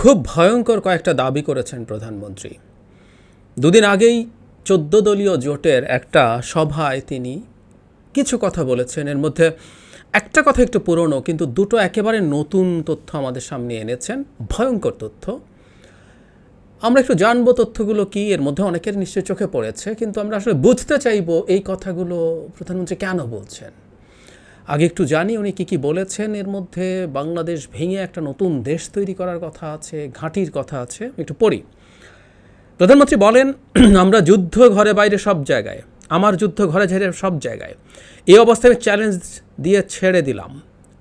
খুব ভয়ঙ্কর কয়েকটা দাবি করেছেন প্রধানমন্ত্রী। দুদিন আগেই চোদ্দ দলীয় জোটের একটা সভায় তিনি কিছু কথা বলেছেন। এর মধ্যে একটা কথা একটু পুরনো, কিন্তু দুটো একেবারে নতুন তথ্য আমাদের সামনে এনেছেন, ভয়ঙ্কর তথ্য। আমরা একটু জানব তথ্যগুলো কি, এর মধ্যে অনেকের নিশ্চয়ই চোখে পড়েছে, কিন্তু আমরা আসলে বুঝতে চাইব এই কথাগুলো প্রধানমন্ত্রী কেন বলছেন? আগে একটু জানি উনি কী কী বলেছেন। এর মধ্যে বাংলাদেশ ভেঙে একটা নতুন দেশ তৈরি করার কথা আছে, ঘাঁটির কথা আছে, একটু পড়ি। প্রধানমন্ত্রী বলেন, আমরা যুদ্ধ ঘরে বাইরে সব জায়গায়, আমার যুদ্ধ ঘরে ঝেড়ে সব জায়গায়। এই অবস্থায় আমি চ্যালেঞ্জ দিয়ে ছেড়ে দিলাম।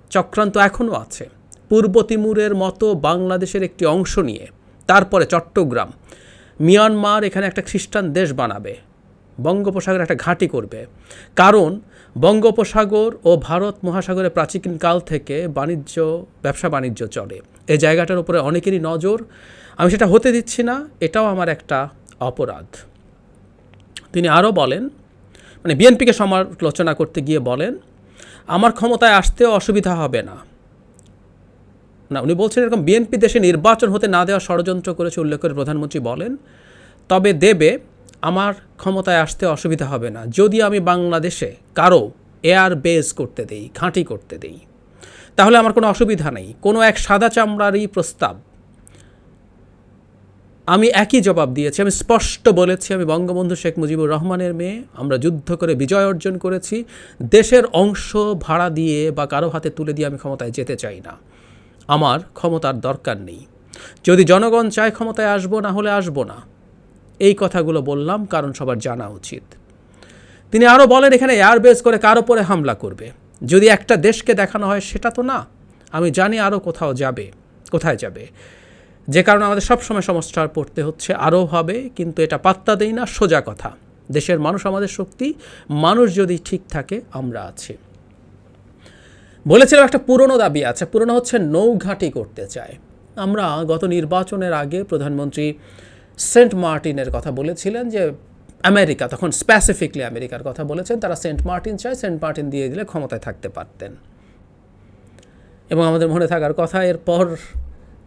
চক্রান্ত এখনও আছে। পূর্ব তিমুরের মতো বাংলাদেশের একটি অংশ নিয়ে, তারপরে চট্টগ্রাম। মিয়ানমার এখানে একটা খ্রিস্টান দেশ বানাবে, বঙ্গোপসাগরে একটা ঘাঁটি করবে। কারণ বঙ্গোপসাগর ও ভারত মহাসাগরে প্রাচীনকাল থেকে বাণিজ্য, ব্যবসা বাণিজ্য চলে। এই জায়গাটার উপরে অনেকেরই নজর। আমি সেটা হতে দিচ্ছি না, এটাও আমার একটা অপরাধ। তিনি আরও বলেন মানে বিএনপিকে সমালোচনা করতে গিয়ে বলেন, আমার ক্ষমতায় আসতেও অসুবিধা হবে না। না, উনি বলছেন এরকম বিএনপি দেশে নির্বাচন হতে না দেওয়া ষড়যন্ত্র করেছে, উল্লেখ করে প্রধানমন্ত্রী বলেন, তবে দেবে আমার ক্ষমতায় আসতে অসুবিধা হবে না। যদি আমি বাংলাদেশে কারও এয়ার বেস করতে দেই, ঘাঁটি করতে দেই, তাহলে আমার কোনো অসুবিধা নেই। কোনো এক সাদা চামড়ারই প্রস্তাব আমি একই জবাব দিয়েছি। আমি স্পষ্ট বলেছি, আমি বঙ্গবন্ধু শেখ মুজিবুর রহমানের মেয়ে, আমরা যুদ্ধ করে বিজয় অর্জন করেছি। দেশের অংশ ভাড়া দিয়ে বা কারও হাতে তুলে দিয়ে আমি ক্ষমতায় যেতে চাই না। আমার ক্ষমতার দরকার নেই। যদি জনগণ চায় ক্ষমতায় আসব, না হলে আসব না। এই কথাগুলো বললাম কারণ সবার জানা উচিত। তিনি আরও বলেন, এখানে এয়ারবেস করে কার ওপরে হামলা করবে? যদি একটা দেশকে দেখানো হয়, সেটা তো না। আমি জানি আরও কোথাও যাবে, কোথায় যাবে। যে কারণে আমাদের সবসময় সমস্যার পড়তে হচ্ছে আরও হবে, কিন্তু এটা পাত্তা দেই না, সোজা কথা। দেশের মানুষ আমাদের শক্তি, মানুষ যদি ঠিক থাকে, আমরা আছি। বলেছিলাম একটা পুরনো দাবি আছে, পুরনো হচ্ছে নৌঘাঁটি করতে চায়। আমরা গত নির্বাচনের আগে প্রধানমন্ত্রী সেন্ট মার্টিনের কথা বলেছিলেন যে আমেরিকা, তখন স্পেসিফিকলি আমেরিকার কথা বলেছেন, তারা সেন্ট মার্টিন চায়, সেন্ট মার্টিন দিয়ে দিলে ক্ষমতায় থাকতে পারতেন। এবং আমাদের মনে থাকার কথা, এরপর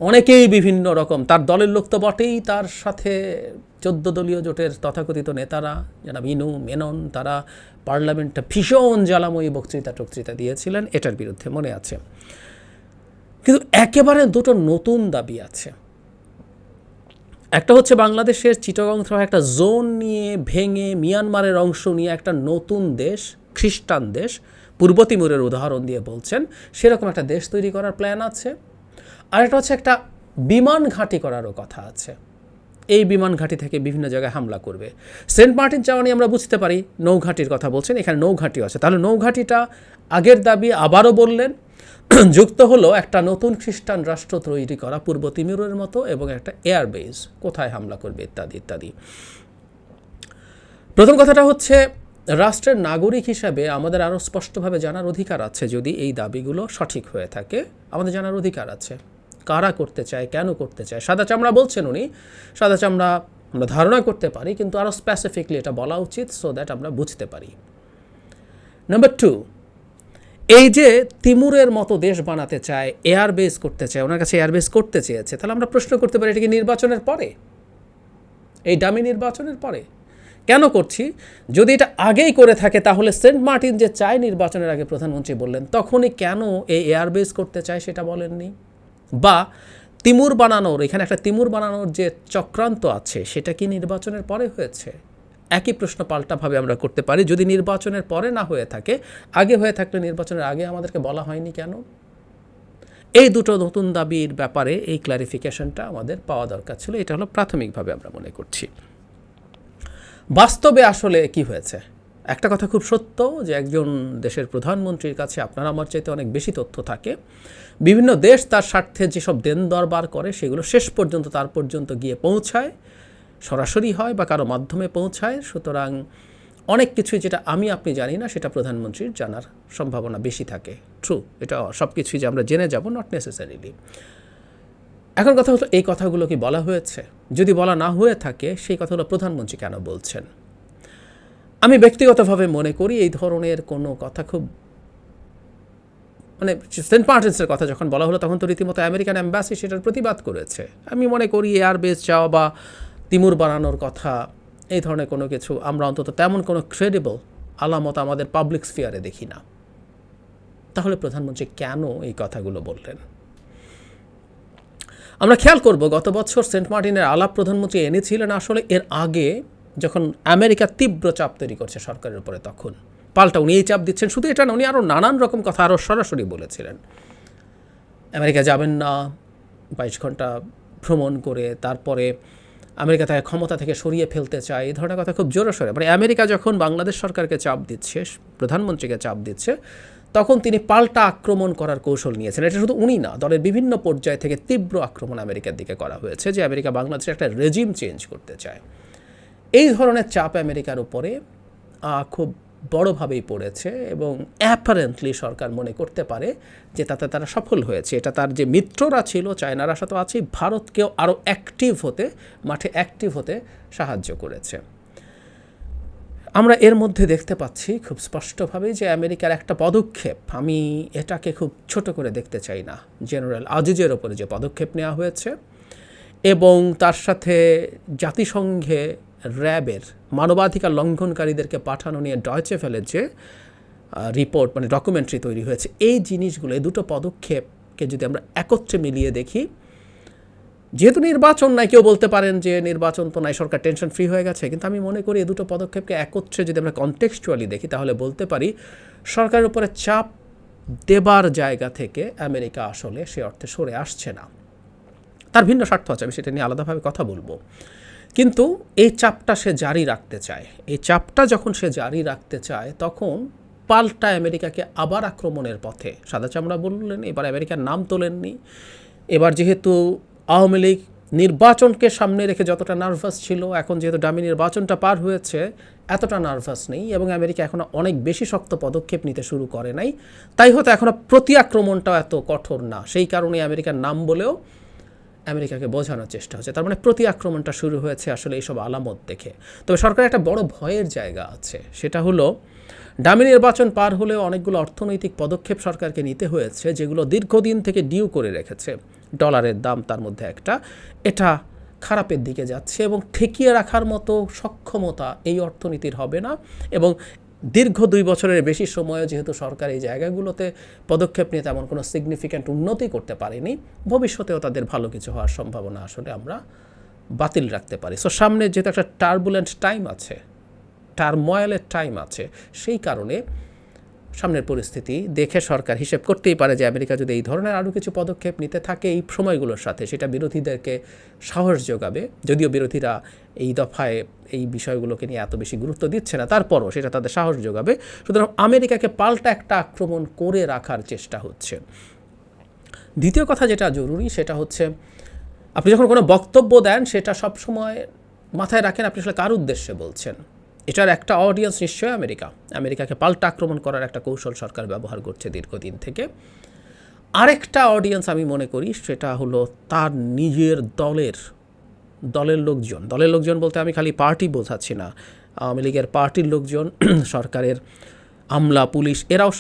অনেকেই বিভিন্ন রকম, তার দলের লোক তো বটেই, তার সাথে চোদ্দ দলীয় জোটের তথাকথিত নেতারা যারা মিনু মেনন, তারা পার্লামেন্টটা ভীষণ জ্বালাময়ী বক্তৃতা টক্তৃতা দিয়েছিলেন, এটার বিরুদ্ধে মনে আছে। কিন্তু একেবারে দুটো নতুন দাবি আছে। একটা হচ্ছে বাংলাদেশের চিটগং থেকে একটা জোন নিয়ে ভেঙে মিয়ানমারের অংশ নিয়ে একটা নতুন দেশ, খ্রিস্টান দেশ, পূর্ব তিমুরের উদাহরণ দিয়ে বলছেন। সেরকম একটা দেশ তৈরি করার প্ল্যান আছে। আর একটা হচ্ছে একটা বিমান ঘাঁটি করারও কথা আছে। এই বিমান ঘাঁটি থেকে বিভিন্ন জায়গায় হামলা করবে। সেন্ট মার্টিন চাওয়ানি আমরা বুঝতে পারি, নৌঘাটির কথা বলছেন, এখানে নৌঘাটিও আছে। তাহলে নৌঘাটিটা আগের দাবি আবারও বললেন যুক্ত হলো একটা নতুন খ্রিস্টান রাষ্ট্র তৈরি করা পূর্ব তিমিরের মতো এবং একটা এয়ারবেস, কোথায় হামলা করবে ইত্যাদি ইত্যাদি। প্রথম কথাটা হচ্ছে, রাষ্ট্রের নাগরিক হিসাবে আমাদের আরও স্পষ্টভাবে জানার অধিকার আছে যদি এই দাবিগুলো সঠিক হয়ে থাকে। আমাদের জানার অধিকার আছে। কারা করতে চায়, কেন করতে চায়? সাদা চামড়া বলছেন উনি। সাদা চামড়া আমরা ধারণা করতে পারি, কিন্তু আরও স্পেসিফিকলি এটা বলা উচিত সো দ্যাট আমরা বুঝতে পারি। নাম্বার টু এই যে তিমুরের মতো দেশ বানাতে চায় এয়ার বেস করতে চায়, ওনার কাছে এয়ার বেস করতে চেয়েছে, তাহলে আমরা প্রশ্ন করতে পারি এটা কি নির্বাচনের পরে? এই ডামি নির্বাচনের পরে। কেন করছি? যদি এটা আগেই করে থাকে, তাহলে সেন্ট মার্টিন যে চায় নির্বাচনের আগে প্রধানমন্ত্রী বললেন, তখনই কেন এই এয়ারবেস করতে চায় সেটা বলেননি? বা তিমুর বানানোর, এখানে একটা তিমুর বানানোর যে চক্রান্ত আছে, সেটা কি নির্বাচনের পরে হয়েছে? একই প্রশ্ন পাল্টাভাবে আমরা করতে পারি। যদি নির্বাচনের পরে না হয়ে থাকে, আগে হয়ে থাকলে নির্বাচনের আগে আমাদেরকে বলা হয়নি কেন? এই দুটো নতুন দাবির ব্যাপারে এই ক্লারিফিকেশনটা আমাদের পাওয়া দরকার ছিল। এটা হলো প্রাথমিকভাবে আমরা মনে করছি। বাস্তবে আসলে কি হয়েছে? একটা কথা খুব সত্য যে একজন দেশের প্রধানমন্ত্রীর কাছে আপনার আমার চাইতে অনেক বেশি তথ্য থাকে। বিভিন্ন দেশ তার স্বার্থে যেসব দেন দরবার করে, সেগুলো শেষ পর্যন্ত, তার পর্যন্ত গিয়ে পৌঁছায়। সরাসরি হয় বা কারও মাধ্যমে পৌঁছায়, সুতরাং অনেক কিছুই যেটা আমি, আপনি জানি না, সেটা প্রধানমন্ত্রীর জানার সম্ভাবনা বেশি থাকে। ট্রু এটা সব কিছুই যে আমরা জেনে যাব নট নেসেসারিলি এখন কথা হলো, এই কথাগুলো কি বলা হয়েছে? যদি বলা না হয়ে থাকে, সেই কথাগুলো প্রধানমন্ত্রী কেন বলছেন? আমি ব্যক্তিগতভাবে মনে করি এই ধরনের কোনো কথা খুব মানে সেন্ট মার্টিন্সের কথা যখন বলা হলো, তখন তো রীতিমতো আমেরিকান অ্যাম্বাসি সেটার প্রতিবাদ করেছে। আমি মনে করি এয়ার বেস চাওয়া বা তিমুর বানানোর কথা, এই ধরনের কোনো কিছু আমরা অন্তত তেমন কোনো ক্রেডিবল আলামত আমাদের পাবলিক স্ফিয়ারে দেখি না। তাহলে প্রধানমন্ত্রী কেন এই কথাগুলো বললেন? আমরা খেয়াল করব, গত বছর সেন্ট মার্টিনের আলাপ প্রধানমন্ত্রী এনেছিলেন আসলে এর আগে যখন আমেরিকা তীব্র চাপ তৈরি করছে সরকারের উপরে তখন। পাল্টা উনি এই চাপ দিচ্ছেন, শুধু এটা না, উনি আরও নানান রকম কথা আরও সরাসরি বলেছিলেন। আমেরিকা যাবেন না, বাইশ ঘণ্টা ভ্রমণ করে তারপরে আমেরিকা তাকে ক্ষমতা থেকে সরিয়ে ফেলতে চায়। এই ধরনের কথা খুব জোরে সরে মানে আমেরিকা যখন বাংলাদেশ সরকারকে চাপ দিচ্ছে, প্রধানমন্ত্রীকে চাপ দিচ্ছে, তখন তিনি পাল্টা আক্রমণ করার কৌশল নিয়েছেন। এটা শুধু উনি না, দলের বিভিন্ন পর্যায় থেকে তীব্র আক্রমণ আমেরিকার দিকে করা হয়েছে, যে আমেরিকা বাংলাদেশে একটা রেজিম চেঞ্জ করতে চায়। এই ধরনের চাপ আমেরিকার উপরে খুব বড়োভাবেই পড়েছে এবং অ্যাপারেন্টলি সরকার মনে করতে পারে যে তাতে তারা সফল হয়েছে। এটা তার যে মিত্ররা ছিল, চায়নার আশা তো আছেই, ভারতকেও আরও অ্যাক্টিভ হতে, মাঠে অ্যাক্টিভ হতে সাহায্য করেছে। আমরা এর মধ্যে দেখতে পাচ্ছি খুব স্পষ্টভাবে যে আমেরিকার একটা পদক্ষেপ। আমি এটাকে খুব ছোট করে দেখতে চাই না। জেনারেল আজিজের ওপরে যে পদক্ষেপ নেওয়া হয়েছে এবং তার সাথে জাতিসংঘে র্যাবের মানবাধিকার লঙ্ঘনকারীদেরকে পাঠানো নিয়ে ডয়চে ফেলের যে রিপোর্ট মানে ডকুমেন্টারি তৈরি হয়েছে। এই জিনিসগুলো, এই দুটো পদক্ষেপকে যদি আমরা একত্রে মিলিয়ে দেখি, যেহেতু নির্বাচন নাই, কেউ বলতে পারেন যে নির্বাচন তো নাই, সরকার টেনশন ফ্রি হয়ে গেছে, কিন্তু আমি মনে করি এই দুটো পদক্ষেপকে একত্রে যদি আমরা কনটেক্সচুয়ালি দেখি, তাহলে বলতে পারি সরকারের উপরে চাপ দেবার জায়গা থেকে আমেরিকা আসলে সে অর্থে সরে আসছে না। তার ভিন্ন স্বার্থ আছে, আমি সেটা নিয়ে আলাদাভাবে কথা বলব। কিন্তু এই চাপটা সে জারি রাখতে চায়। এই চাপটা যখন সে জারি রাখতে চায়, তখন পাল্টা আমেরিকাকে আবার আক্রমণের পথে। সাদা চামড়া বললেন, এবার আমেরিকার নাম তোলেননি। এবার যেহেতু আওয়ামী লীগ নির্বাচনকে সামনে রেখে যতটা নার্ভাস ছিল, এখন যেহেতু ডামি নির্বাচনটা পার হয়েছে, এতটা নার্ভাস নেই এবং আমেরিকা এখনও অনেক বেশি শক্ত পদক্ষেপ নিতে শুরু করে নাই। তাই হয়তো এখনও প্রতি আক্রমণটাও এত কঠোর না। সেই কারণে আমেরিকার নাম বলেও আমেরিকাকে বোঝানোর চেষ্টা হচ্ছে। তার মানে প্রতি আক্রমণটা শুরু হয়েছে আসলে এইসব আলামত দেখে। তবে সরকারের একটা বড় ভয়ের জায়গা আছে। সেটা হলো ডামি নির্বাচন পার হলেও অনেকগুলো অর্থনৈতিক পদক্ষেপ সরকারকে নিতে হয়েছে, যেগুলো দীর্ঘদিন থেকে ডিউ করে রেখেছে। ডলারের দাম তার মধ্যে একটা। এটা খারাপের দিকে যাচ্ছে এবং ঠেকিয়ে রাখার মতো সক্ষমতা এই অর্থনীতির হবে না। এবং দীর্ঘ দুই বছরের বেশি সময়ে যেহেতু সরকার এই জায়গাগুলোতে পদক্ষেপ নিয়ে তেমন কোনো সিগনিফিক্যান্ট উন্নতি করতে পারেনি, ভবিষ্যতেও তাদের ভালো কিছু হওয়ার সম্ভাবনা আসলে আমরা বাতিল রাখতে পারি। সো সামনে যেহেতু একটা টার্বুলেন্ট টাইম আছে টার্ময়েলের টাইম আছে, সেই কারণে সামনের পরিস্থিতি দেখে সরকার হিসেব করতেই পারে যে আমেরিকা যদি এই ধরনের আরও কিছু পদক্ষেপ নিতে থাকে এই সময়গুলোর সাথে, সেটা বিরোধীদেরকে সাহস যোগাবে। যদিও বিরোধীরা এই দফায় এই বিষয়গুলোকে নিয়ে এত বেশি গুরুত্ব দিচ্ছে না, তারপরও সেটা তাদের সাহস যোগাবে। সুতরাং আমেরিকাকে পাল্টা একটা আক্রমণ করে রাখার চেষ্টা হচ্ছে। দ্বিতীয় কথা যেটা জরুরি সেটা হচ্ছে, আপনি যখন কোনো বক্তব্য দেন সেটা সবসময় মাথায় রাখেন আপনি আসলে কার উদ্দেশ্যে বলছেন। এটার একটা অডিয়েন্স নিশ্চয়ই আমেরিকা। আমেরিকাকে পাল্টা আক্রমণ করার একটা কৌশল সরকার ব্যবহার করছে দীর্ঘদিন থেকে। আরেকটা অডিয়েন্স আমি মনে করি, সেটা হলো তার নিজের দলের দলের লোকজন। দলের লোকজন বলতে আমি খালি পার্টি বোঝাচ্ছি না। আওয়ামী লীগের পার্টির লোকজন, সরকারের আমলা, পুলিশ, এরাও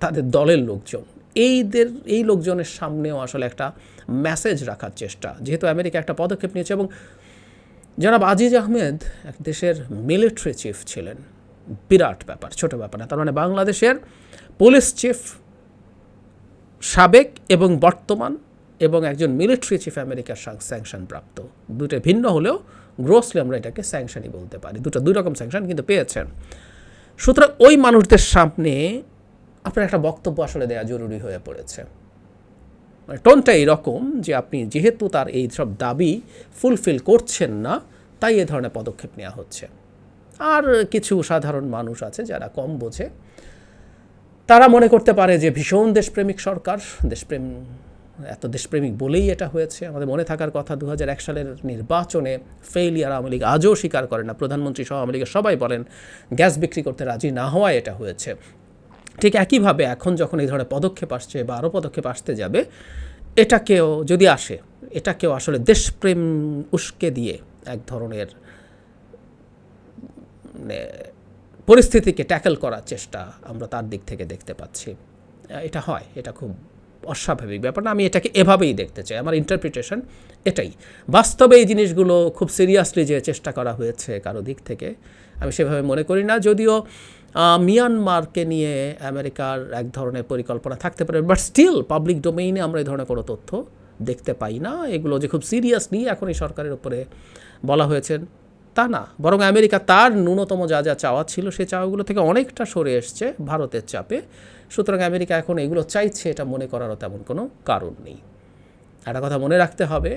তাদের দলের লোকজন। এইদের, এই লোকজনের সামনেও আসলে একটা মেসেজ রাখার চেষ্টা। যেহেতু আমেরিকা একটা পদক্ষেপ নিয়েছে এবং জনাব আজিজ আহমেদ এক দেশের মিলিটারি চিফ ছিলেন। বিরাট ব্যাপার, ছোট ব্যাপার না। তার মানে বাংলাদেশের পুলিশ চিফ সাবেক এবং বর্তমান এবং একজন মিলিটারি চিফ আমেরিকার স্যাংশন প্রাপ্ত। দুটো ভিন্ন হলেও গ্রোসলি আমরা এটাকে স্যাংশনই বলতে পারি। দুটো দুই রকম স্যাংশন কিন্তু পেয়েছেন। সুতরাং ওই মানুষদের সামনে আপনার একটা বক্তব্য আসলে দেওয়া জরুরি হয়ে পড়েছে। টোনটা এরকম যে আপনি যেহেতু তার এই সব দাবি ফুলফিল করছেন না, তাই এ ধরনের পদক্ষেপ নেওয়া হচ্ছে। আর কিছু সাধারণ মানুষ আছে যারা কম বোঝে। তারা মনে করতে পারে যে ভীষণ দেশপ্রেমিক সরকার, দেশপ্রেম, এত দেশপ্রেমিক বলেই এটা হয়েছে। আমাদের মনে থাকার কথা দু সালের নির্বাচনে ফেইলিয়ার আওয়ামী লীগ আজও স্বীকার করে না। প্রধানমন্ত্রী সহ আওয়ামী লীগের সবাই বলেন, গ্যাস বিক্রি করতে রাজি না হওয়ায় এটা হয়েছে। ঠিক একইভাবে এখন যখন এই ধরনের পদক্ষেপ আসছে বা আরও পদক্ষেপ আসতে যাবে, এটাকেও যদি আসে, এটাকেও আসলে দেশপ্রেম উস্কে দিয়ে এক ধরনের মানে পরিস্থিতিকে ট্যাকেল করার চেষ্টা আমরা তার দিক থেকে দেখতে পাচ্ছি। এটা হয়, এটা খুব অস্বাভাবিক ব্যাপার না, আমি এটাকে এভাবেই দেখতে চাই। আমার ইন্টারপ্রিটেশন এটাই। বাস্তবে এই জিনিসগুলো খুব সিরিয়াসলি যে চেষ্টা করা হয়েছে কারও দিক থেকে, আমি সেভাবে মনে করি না, যদিও মিয়ানমারকে নিয়ে আমেরিকার এক ধরনের পরিকল্পনা থাকতে পারে বাট স্টিল পাবলিক ডোমেইনে আমরা এই ধরনের কোনো তথ্য দেখতে পাই না। এগুলো যে খুব সিরিয়াসলি এখন এই সরকারের উপরে বলা হয়েছে, তা না। বরং আমেরিকা তার ন্যূনতম যা যা চাওয়া ছিল সেই চাওয়াগুলো থেকে অনেকটা সরে এসছে ভারতের চাপে। সুতরাং আমেরিকা এখন এগুলো চাইছে, এটা মনে করারও তেমন কোনো কারণ নেই। একটা কথা মনে রাখতে হবে,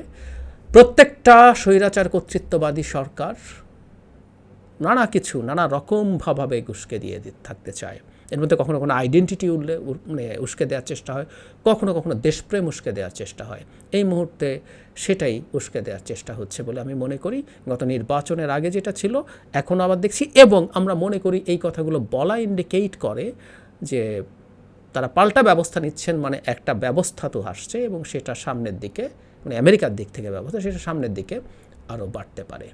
প্রত্যেকটা স্বৈরাচার কর্তৃত্ববাদী সরকার নানা কিছু, নানা রকমভাবে উস্কে দিয়ে থাকতে চায়। এর মধ্যে কখনো কখনো আইডেন্টিটি উল্লে মানে উস্কে দেওয়ার চেষ্টা হয়, কখনো কখনো দেশপ্রেম উস্কে দেওয়ার চেষ্টা হয়। এই মুহূর্তে সেটাই উস্কে দেওয়ার চেষ্টা হচ্ছে বলে আমি মনে করি। গত নির্বাচনের আগে যেটা ছিল, এখন আবার দেখছি এবং আমরা মনে করি এই কথাগুলো বলা ইন্ডিকেট করে যে তারা পাল্টা ব্যবস্থা নিচ্ছেন মানে একটা ব্যবস্থা তো আসছে এবং সেটা সামনের দিকে মানে আমেরিকার দিক থেকে ব্যবস্থা, সেটা সামনের দিকে আরও বাড়তে পারে।